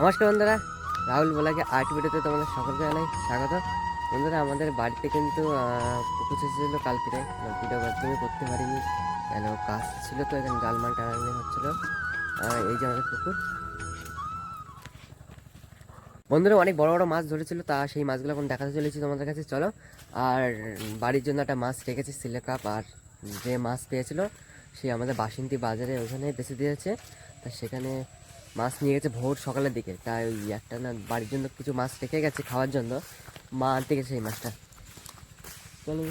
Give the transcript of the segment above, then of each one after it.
নমস্কার বন্ধুরা, রাহুল বলাকে আর্ট ভিডিওতে তোমাদের সকলকে জানাই স্বাগত। বন্ধুরা, আমাদের বাড়িতে কিন্তু পুকুর ছিল কালকে ভিডিও একদমই করতে পারিনি। কেন, কাজ ছিল তো, এখানে জাল মাল টানানি হচ্ছিল। এই যে আমাদের পুকুর। বন্ধুরা, অনেক বড় বড় মাছ ধরেছিল, তা সেই মাছগুলো এখন দেখাতে চলেছি তোমাদের কাছে, চলো। আর বাড়ির জন্য একটা মাছ রেখেছি সিলে কাপ আর যে মাছ পেয়েছিল সে আমাদের বাসন্তী বাজারে ওখানে বেঁচে দিয়েছে। তা সেখানে মাছ নিয়ে গেছে ভোর সকালের দিকে। তাই ওই একটা না বাড়ির জন্য কিছু মাছ রেখে গেছে খাওয়ার জন্য। মা আনতে গেছে এই মাছটা। চলো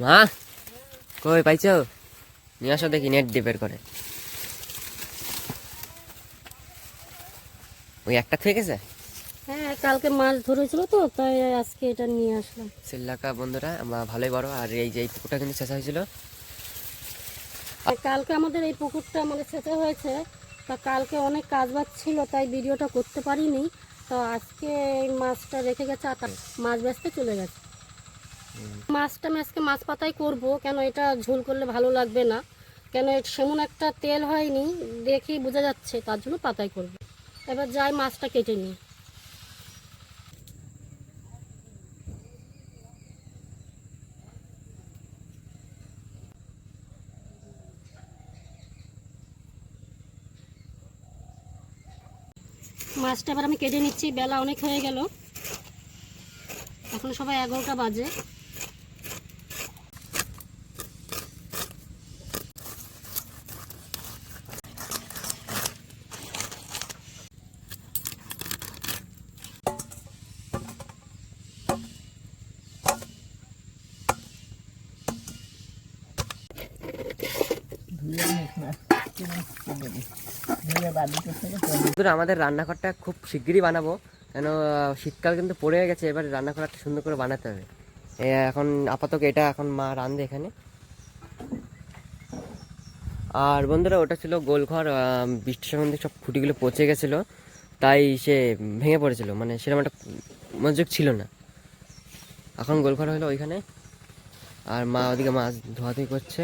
মা! কই পাইছো? নিয়ে আসো দেখি নেট ডিপের করে। ওই একটা থেকে গেছে? হ্যাঁ কালকে মাছ ধরেছিল তো তাই আজকে এটা নিয়ে আসলাম। সিল্লাকা বন্ধুরা আমরা ভালোই বড় আর এই যে এই পুকুরটা কিন্তু চেঁচা হয়েছিল। আর কালকে আমাদের এই পুকুরটা মানে হয়েছে। তা কালকে অনেক কাজ বাজ ছিল তাই ভিডিওটা করতে পারিনি। তো আজকে এই মাছটা রেখে গেছে আর মাছ চলে গেছে। মাছটা আমি আজকে মাছ পাতাই করব কেন এটা ঝোল করলে ভালো লাগবে না। কেন সেমন একটা তেল হয়নি দেখি বোঝা যাচ্ছে তার জন্য পাতাই করব। এবার যাই মাছটা কেটে নিই। মাছটা আবার আমি কেটে নিচ্ছি বেলা অনেক হয়ে গেল। এখন সবাই এগারোটা বাজে। আমাদের রান্নাঘরটা খুব শিগগিরই বানাবো। কেন শীতকাল কিন্তু পড়ে গেছে, এবার রান্নাঘরটা সুন্দর করে বানাতে হবে। এখন আপাতত এটা এখন মা রান্ধে এখানে। আর বন্ধুরা, ওটা ছিল গোলঘর বৃষ্টির সম্বন্ধে সব খুঁটিগুলো পচে গেছিল, তাই সে ভেঙে পড়েছিল। মানে সেরকম একটা মনোযোগ ছিল না। এখন গোলঘর হলো ওইখানে। আর মা ওদিকে মাছ ধোয়াধুয়ি করছে।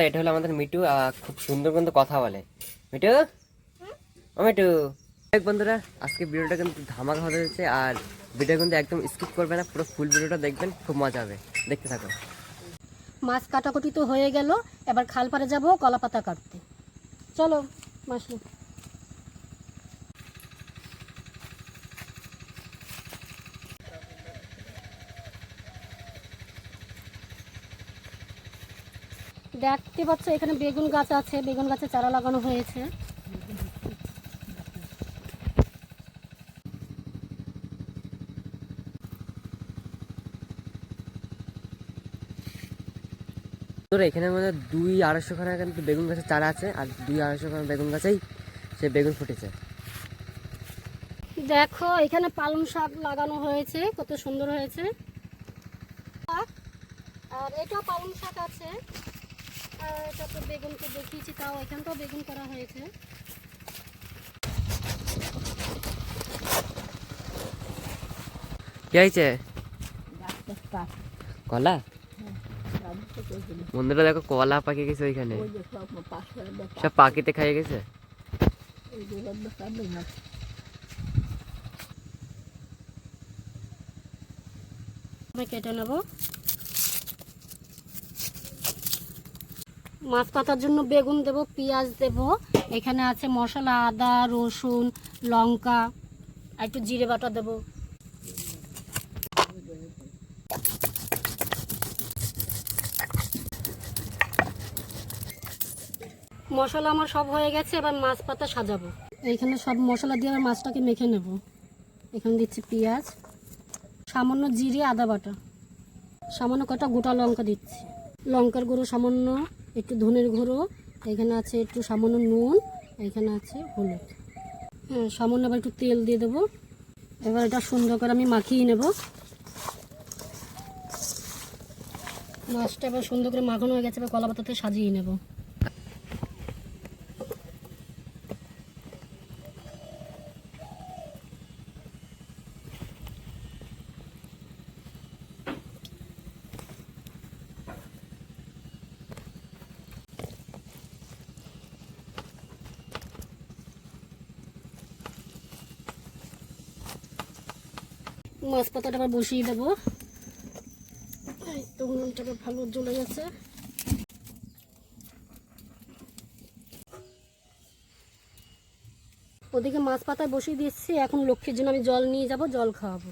এটা হলো আমাদের মিটু খুব সুন্দর কিন্তু কথা বলে। মিটু? ও মিটু। বন্ধুরা, আজকে ভিডিওটা কিন্তু ধামাকা হতে যাচ্ছে আর ভিডিও কিন্তু একদম স্কিপ করবে না, পুরো ফুল ভিডিওটা দেখবেন, খুব মজা হবে। দেখতে থাকো। মাছ কাটাকুটি তো হয়ে গেল, এবার খাল পাড়ে যাব কলা পাতা কাটতে। চলো মাসি দেখতে পাচ্ছ এখানে বেগুন গাছ আছে বেগুন গাছে চারা লাগানো হয়েছে। বন্ধুরা এখানে মধ্যে দুই আড়াইশো খানা কিন্তু বেগুন গাছের চারা আছে আর দুই আড়াইশো খানা বেগুন গাছেই সে বেগুন ফুটেছে। দেখো এখানে পালং শাক লাগানো হয়েছে কত সুন্দর হয়েছে। আর এটা পালং শাক আছে। এটা বেগুনকে দেখিয়েছি তাও এখানটাও বেগুন করা হয়েছে। কি হয়েছে? কলা? বন্ধুরা দেখো কলা পাকে গেছে ওইখানে। সব পাখিতে খাইয়ে গেছে। আমি কেটে নেব। মাছ পাতার জন্য বেগুন দেব, পেঁয়াজ দেব। এখানে আছে মশলা, আদা, রসুন, লঙ্কা একটু জিরে বাটা দেব। মশলা আমার সব হয়ে গেছে, এবার মাছ পাতা সাজাবো। এইখানে সব মশলা দিয়ে আবার মাছটাকে মেখে নেব। এখানে দিচ্ছি পেঁয়াজ, সামান্য জিরে, আদা বাটা। সামান্য কটা গোটা লঙ্কা দিচ্ছি। লঙ্কার গুঁড়ো সামান্য একটু ধনের গুঁড়ো, এখানে আছে একটু সামান্য নুন, এখানে আছে হলুদ। হ্যাঁ সামান্য আবার একটু তেল দিয়ে দেবো। এবার এটা সুন্দর করে আমি মাখিয়ে নেব। মাছটা এবার সুন্দর করে মাখানো হয়ে গেছে, এবার কলা পাতাতে সাজিয়ে নেব। মাছ পাতাটা আবার বসিয়ে দেবো। তো উনুনটাকে ভালো জ্বলে গেছে। ওদিকে মাছ পাতায় বসিয়ে দিচ্ছি এখন লক্ষ্মীর জন্য আমি জল নিয়ে যাব, জল খাওয়াবো।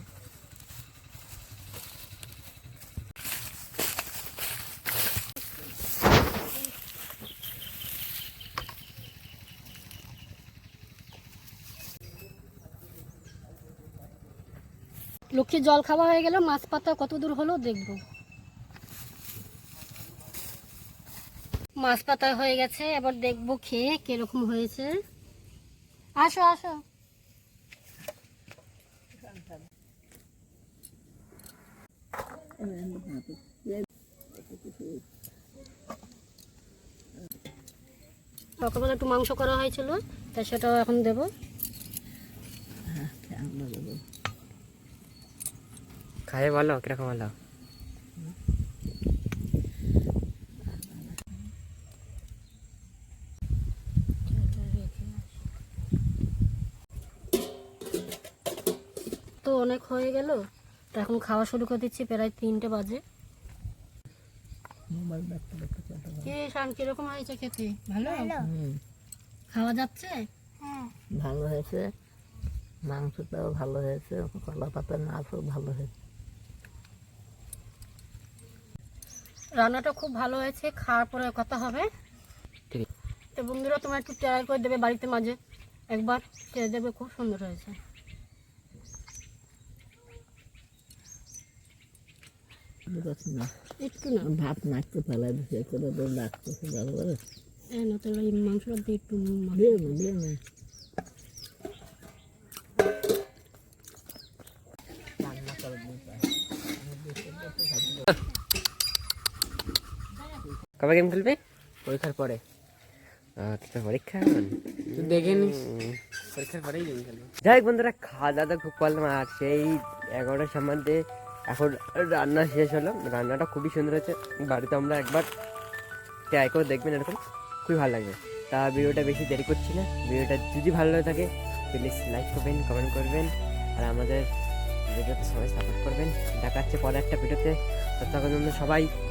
লক্ষ্মীর জল খাওয়া হয়ে গেল, মাছ পাতা কত দূর হলো দেখব। মাছ পাতা হয়ে গেছে, এবার দেখব খেয়ে কীরকম হয়েছে। আসো আসো। সকালবেলা একটু মাংস করা হয়েছিল, তা সেটাও এখন দেবো। খায়ে বলো কীরকম হলো তো অনেক হয়ে গেল। তো এখন খাওয়া শুরু করে দিচ্ছি প্রায় তিনটে বাজে। কি শান কীরকম হয়েছে খেতে? ভালো? খাওয়া যাচ্ছে? ভালো হয়েছে। মাংসটাও ভালো হয়েছে কলা পাতার নাচও ভালো হয়েছে। রান্নাটা খুব ভালো হয়েছে খাওয়ার পরে কথা হবে। ঠিক তো বন্ধুরা তোমরা একটু ট্রাই করে দেবে বাড়িতে মাঝে। একবার খেয়ে দেবে খুব সুন্দর হয়েছে। একটু না। ভাত নাচতে ফেলাই দিচ্ছে করে তো ডাকতেছে ভালো করে। এই না তোর মাংসটা একটু মাখো। দিয়ে না দিয়ে না কবে গেম খেলবে? পরীক্ষার পরে। আচ্ছা পরীক্ষা দেখে নিস। পরীক্ষার পরেই গেম খেলবে। যাই হোক বন্ধুরা খাওয়া দাওয়া তো খুব করলাম আর সেই এগারোটার সম্বন্ধে এখন রান্না শেষ হলো। রান্নাটা খুবই সুন্দর হয়েছে। বাড়িতে আমরা একবার ট্রাই করে দেখবেন এরকম। খুবই ভালো লাগবে। তা ভিডিওটা বেশি দেরি করছি না। ভিডিওটা যদি ভালো লাগে থাকে প্লিজ লাইক করবেন কমেন্ট করবেন। আর আমাদের ভিডিওতে সবাই সাপোর্ট করবেন। দেখা যাচ্ছে পরে একটা ভিডিওতে। ততক্ষণ সবাই